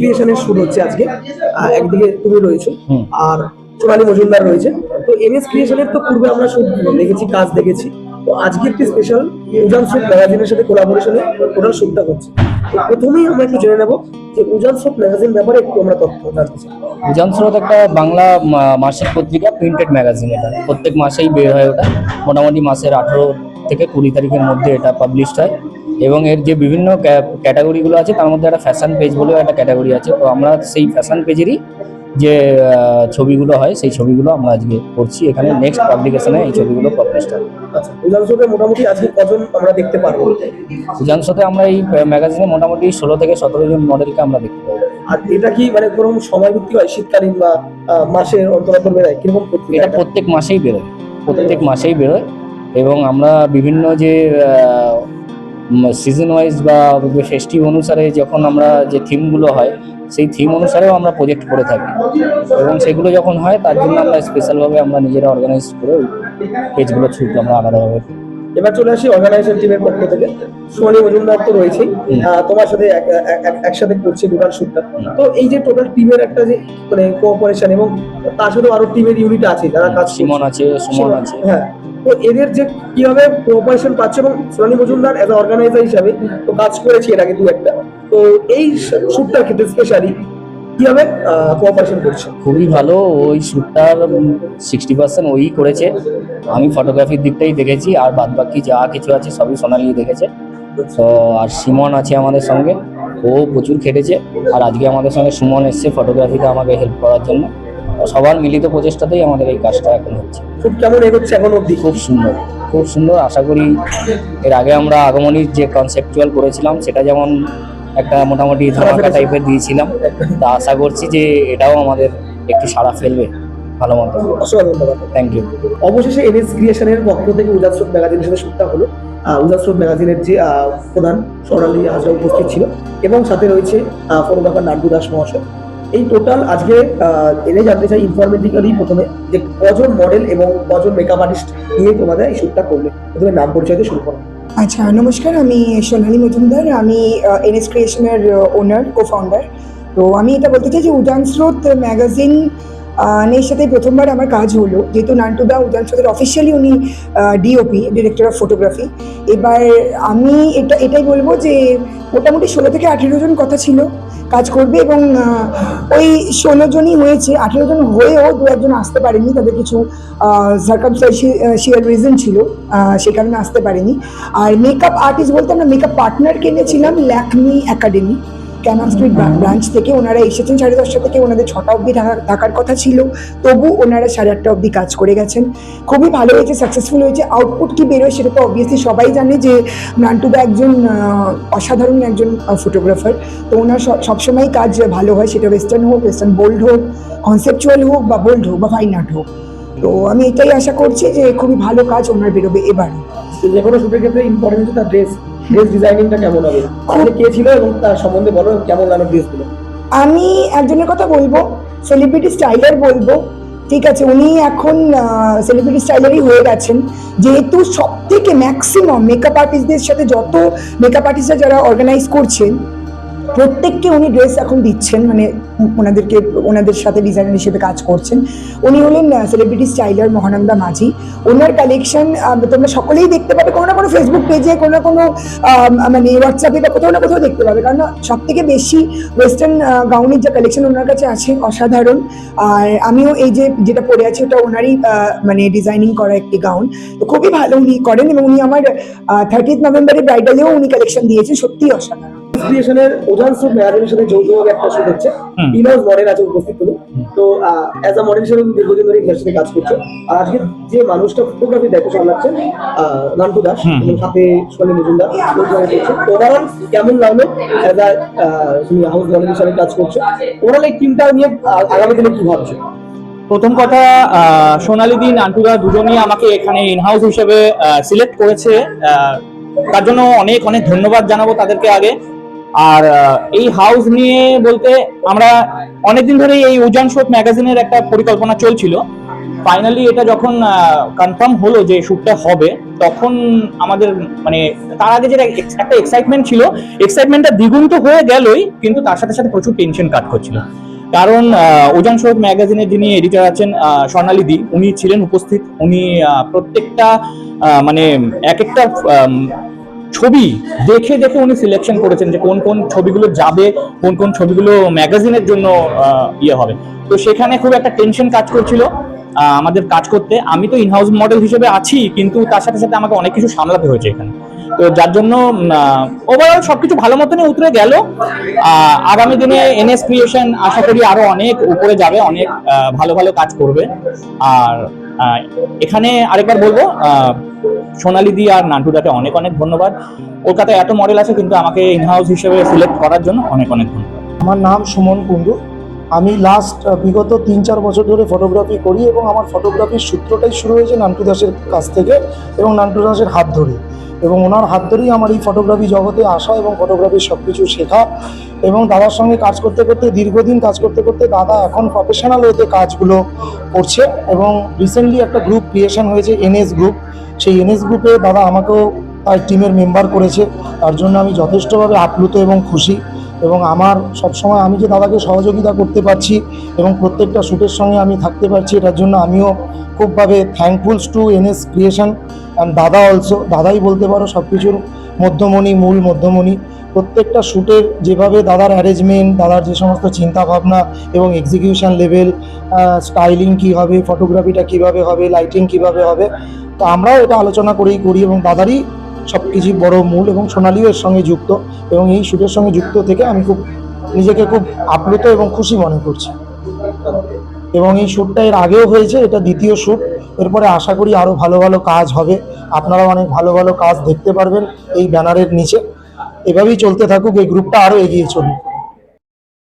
ক্রিয়েশনের shoot হচ্ছে আজকে। একদিকে তুমি রয়েছো আর সোনালী মজুমদার রয়েছে। তো এম এস ক্রিয়েশনের তো পূর্বে আমরা শুট দেখেছি কাজ দেখেছি। তো আজকে একটি স্পেশাল উজান শুট ম্যাগাজিনের সাথে কোলাবোরেশনে টোটাল শুটটা হচ্ছে তো প্রথমেই আমরা একটু জেনে নেব যে উজান শুট ম্যাগাজিন ব্যাপারে একটু আমরা তথ্য জানতে চাই। উজান স্রোত একটা বাংলা মাসিক পত্রিকা প্রিন্টেড ম্যাগাজিন এটা। প্রত্যেক মাসেই বের হয় ওটা। মোটামুটি মাসের আঠেরো থেকে কুড়ি তারিখের মধ্যে এটা পাবলিশড হয়। এবং এর যে বিভিন্ন ক্যাটাগরিগুলো আছে তার মধ্যে একটা ফ্যাশন পেজ বলেও একটা ক্যাটাগরি আছে। তো আমরা সেই ফ্যাশন পেজেরই যে ছবিগুলো হয় সেই ছবিগুলো আমরা আজকে করছি। এখানে নেক্সট পাবলিকেশনে এই ছবিগুলো পাবলিশড হয় আচ্ছা মোটামুটি আজকে কজন আমরা দেখতে পারব? উজান আমরা এই ম্যাগাজিনে মোটামুটি ষোলো থেকে সতেরো জন মডেলকে আমরা দেখতে পাবো। আর এটা কি মানে কোনো সময় ভিত্তিক হয়? শীতকালীন বা মাসের অন্তর অন্তর বেড়ায় কীরকম এটা প্রত্যেক মাসেই বেরোয়। প্রত্যেক মাসেই বেরোয়। এবং আমরা বিভিন্ন যে সিজন ওয়াইজ বা ফেস্টিভ অনুসারে যখন আমরা যে থিমগুলো হয় সেই থিম অনুসারেও আমরা প্রজেক্ট করে থাকি। এবং সেগুলো যখন হয় তার জন্য আমরা স্পেশালভাবে আমরা নিজেরা অর্গানাইজ করে পেজগুলো ছুট আমরা আলাদাভাবে। এবার চলে আসি অর্গানাইজেশন টিমের পক্ষ থেকে। সোনালী মজুমদার তো রয়েছেই। তোমার সাথে এক- এক- এক- একসাথে করছে টোটাল শুটটা। তো এই যে টোটাল টিমের একটা যে মানে কোঅপারেশন এবং তার সাথে আরও টিমের ইউনিট আছে যারা কাজ। সিমন আছে সুমন আছে। হ্যাঁ। তো এদের যে কীভাবে প্রপারেশন পাচ্ছে এবং সোনালী মজুমদার এজ অর্গানাইজার হিসাবে তো কাজ করেছি এর আগে দু একটা। তো এই শুটটার ক্ষেত্রে স্পেশালি কোঅপারেশন করছে? খুবই ভালো, ওই শ্যুটটার সিক্সটি পার্সেন্ট ওই করেছে। আমি ফটোগ্রাফির দিকটাই দেখেছি, আর বাদ বাকি যা কিছু আছে সবই সোনালি দেখেছে। তো, আর সুমন আছে আমাদের সঙ্গে, ও প্রচুর খেটেছে। আর আজকে আমাদের সঙ্গে সুমন এসছে ফটোগ্রাফিতে আমাকে হেল্প করার জন্য। সবার মিলিত প্রচেষ্টাতেই আমাদের এই কাজটা এখন হচ্ছে। খুব কেমন এগোচ্ছে এখন অব্দি খুব সুন্দর খুব সুন্দর। আশা করি এর আগে আমরা আগমনীর যে কনসেপচুয়াল করেছিলাম সেটা যেমন একটা মোটামুটি ধামাকা টাইপের দিয়েছিলাম তা আশা করছি যে এটাও আমাদের একটু সাড়া ফেলবে। ভালো মতো অসংখ্য ধন্যবাদ থ্যাংক ইউ অবশেষে এনএস ক্রিয়েশনের পক্ষ থেকে উজান স্রোত ম্যাগাজিনের সাথে শুটটা হলো। উজান ম্যাগাজিনের যে প্রধান সোনালী হাজরা উপস্থিত ছিল। এবং সাথে রয়েছে ফটোগ্রাফার নান্টু দাস মহাশয়। এই টোটাল আজকে এনে জানতে চাই ইনফরমেটিক্যালি প্রথমে যে কজন মডেল এবং কজন মেকআপ আর্টিস্ট নিয়ে তোমাদের এই শ্যুটটা করলে। প্রথমে নাম পরিচয় দিয়ে শুরু করো। আচ্ছা নমস্কার, আমি সোনালী মজুমদার। আমি এনএস ক্রিয়েশনের ওনার কো ফাউন্ডার তো আমি এটা বলতে চাই যে উজান স্রোত ম্যাগাজিন এর সাথে প্রথমবার আমার কাজ হলো। যেহেতু নান্টুদা উজান স্রোতের অফিসিয়ালি উনি ডিওপি ডিরেক্টর অফ ফটোগ্রাফি এবার আমি এটা, এটাই বলব যে মোটামুটি ষোলো থেকে আঠেরো জন কথা ছিল। কাজ করবে এবং ওই ষোলো জনই হয়েছে, আঠেরো জন হয়েও দু একজন আসতে পারেনি, তাদের কিছু সার্কামস্টাইশিয়াল রিজন ছিল সে কারণে আসতে পারেনি। আর মেকআপ আর্টিস্ট বলতে আমরা মেকআপ পার্টনার কিনেছিলাম Lakme academy Canon street branch থেকে ওনারা এসেছেন, সাড়ে দশটা থেকে ওনাদের ছটা অবধি থাকার কথা ছিল। তবু ওনারা সাড়ে আটটা অবধি কাজ করে গেছেন। খুবই ভালো হয়েছে সাকসেসফুল হয়েছে। আউটপুট কি বেরোয় সেটা তো অবভিয়াসলি সবাই জানে যে নান্টুদা একজন অসাধারণ একজন ফটোগ্রাফার তো ওনার সব- সবসময় কাজ ভালো হয়, সেটা ওয়েস্টার্ন হোক ওয়েস্টার্ন বোল্ড হোক কনসেপচুয়াল হোক বা বোল্ড হোক বা ফাইন আর্ট হোক। তো আমি এটাই আশা করছি যে খুবই ভালো কাজ ওনার বেরোবে এবার যে কোনো শুটের ক্ষেত্রে ইম্পর্টেন্ট তার ড্রেস ড্রেস ডিজাইনিংটা কেমন হবে? আজকে কে ছিল এবং তার সম্বন্ধে বলো কেমন লাগল ড্রেসগুলো আমি একজনের কথা বলব সেলিব্রিটি স্টাইলার বলব ঠিক আছে? উনি এখন সেলিব্রিটি স্টাইলারই হয়ে গেছেন। যেহেতু সব থেকে ম্যাক্সিমাম মেকআপ আর্টিস্টদের সাথে যত মেকআপ আর্টিস্টরা যারা অর্গানাইজ করছেন প্রত্যেককে উনি ড্রেস এখন দিচ্ছেন মানে ওনাদেরকে, ওনাদের সাথে ডিজাইনার হিসেবে কাজ করছেন। উনি হলেন সেলিব্রিটি স্টাইলার মহানন্দা মাঝি। ওনার কালেকশন তোমরা সকলেই দেখতে পাবে, কোনো না কোনো ফেসবুক পেজে কোনো না কোনো মানে হোয়াটসঅ্যাপে বা কোথাও না কোথাও দেখতে পাবে। কারণ সব থেকে বেশি ওয়েস্টার্ন গাউনের যে কালেকশন ওনার কাছে আছে, অসাধারণ। আর আমিও এই যে যেটা পরে আছি, ওটা ওনারই মানে ডিজাইনিং করা একটি গাউন তো খুবই ভালো উনি করেন এবং উনি আমার থার্টিথ নভেম্বরে ব্রাইডালেও উনি কালেকশন দিয়েছেন, সত্যিই অসাধারণ। ক্রিয়েশনের ওজান সাথে যৌথভাবে একটা শুট হচ্ছে। ইনহাউস মডেল আছে উপস্থিত তুমি তো অ্যাজ আ মডেল হিসেবে দীর্ঘদিন ধরে ইন্ডাস্ট্রিতে কাজ করছ। আর আজকে যে মানুষটা ফটোগ্রাফি নান্টু দাস এবং সাথে সোনালী মজুমদার তো ওভারঅল কেমন লাগল অ্যাজ আ তুমি হাউস মডেল হিসেবে কাজ করছ? ওভারঅল এই টিমটা নিয়ে আগামী দিনে কি ভাবছ? প্রথম কথা সোনালী দিন আন্টুদা দুজনই আমাকে এখানে ইনহাউস হিসেবে সিলেক্ট করেছে। তার জন্য অনেক অনেক ধন্যবাদ জানাব তাদেরকে আগে। আর এই হাউস নিয়ে বলতে আমরা অনেকদিন ধরেই এই উজান শোট ম্যাগাজিনের একটা পরিকল্পনা চলছিল। ফাইনালি এটা যখন কনফার্ম হলো যে শ্যুটটা হবে, তখন আমাদের মানে তার আগে যেটা একটা এক্সাইটমেন্ট ছিল এক্সাইটমেন্টটা দ্বিগুণ তো হয়ে গেলই, কিন্তু তার সাথে সাথে প্রচুর টেনশন কাট করছিল। কারণ ওজন শোধ ম্যাগাজিনের যিনি এডিটর আছেন স্বর্ণালী দি, উনি ছিলেন উপস্থিত। উনি প্রত্যেকটা মানে এক একটা ছবি দেখে দেখে উনি সিলেকশন করেছেন যে কোন কোন ছবিগুলো যাবে, কোন কোন ছবিগুলো ম্যাগাজিনের জন্য ইয়ে হবে। তো সেখানে খুব একটা টেনশন কাজ করছিল আমাদের কাজ করতে। আমি তো ইনহাউস মডেল হিসেবে আছি, কিন্তু তার সাথে সাথে আমাকে অনেক কিছু সামলাতে হয়েছে এখানে। তো যার জন্য ওভারঅল সবকিছু ভালো মতনই উতরে গেল। আগামী দিনে এনএস ক্রিয়েশন আশা করি আরও অনেক উপরে যাবে, অনেক ভালো ভালো কাজ করবে। আর এখানে আরেকবার বলব সোনালি দি আর নান্টুদাকে অনেক অনেক ধন্যবাদ। কলকাতায় এত মডেল আছে, কিন্তু আমাকে ইনহাউস হিসেবে সিলেক্ট করার জন্য অনেক অনেক ধন্যবাদ। আমার নাম সুমন কুণ্ডু। আমি লাস্ট বিগত তিন চার বছর ধরে ফটোগ্রাফি করি এবং আমার ফটোগ্রাফির সূত্রটাই শুরু হয়েছে নান্টু দাসের কাছ থেকে এবং নান্টু দাসের হাত ধরে। এবং ওনার হাত ধরেই আমার এই ফটোগ্রাফি জগতে আসা এবং ফটোগ্রাফির সব কিছু শেখা এবং দাদার সঙ্গে কাজ করতে করতে, দীর্ঘদিন কাজ করতে করতে দাদা এখন প্রফেশনাল হতে কাজগুলো করছে এবং রিসেন্টলি একটা গ্রুপ ক্রিয়েশন হয়েছে এনএস গ্রুপ সেই এনএস গ্রুপে দাদা আমাকেও তার টিমের মেম্বার করেছে। তার জন্য আমি যথেষ্টভাবে আপ্লুত এবং খুশি। এবং আমার সবসময় আমি যে দাদাকে সহযোগিতা করতে পারছি এবং প্রত্যেকটা শ্যুটের সঙ্গে আমি থাকতে পারছি, এটার জন্য আমিও খুবভাবে thankfuls to NS creation and দাদা অলসো দাদাই বলতে পারো সব কিছুর মধ্যমণি, মূল মধ্যমণি। প্রত্যেকটা শ্যুটের যেভাবে দাদার অ্যারেঞ্জমেন্ট দাদার যে সমস্ত চিন্তা ভাবনা এবং এক্সিকিউশন লেভেল স্টাইলিং কী হবে ফটোগ্রাফিটা কীভাবে হবে লাইটিং কীভাবে হবে, তো আমরাও এটা আলোচনা করেই করি এবং দাদারই সব কিছু বড় মূল এবং সোনালিও এর সঙ্গে যুক্ত এবং এই শ্যুটের সঙ্গে যুক্ত থেকে আমি খুব নিজেকে খুব আপ্লুত এবং খুশি মনে করছি। এবং এই শ্যুটটা এর আগেও হয়েছে, এটা দ্বিতীয় শ্যুট এরপরে আশা করি আরও ভালো ভালো কাজ হবে। আপনারা অনেক ভালো ভালো কাজ দেখতে পারবেন এই ব্যানারের নিচে। এভাবেই চলতে থাকুক, এই গ্রুপটা আরও এগিয়ে চলুক।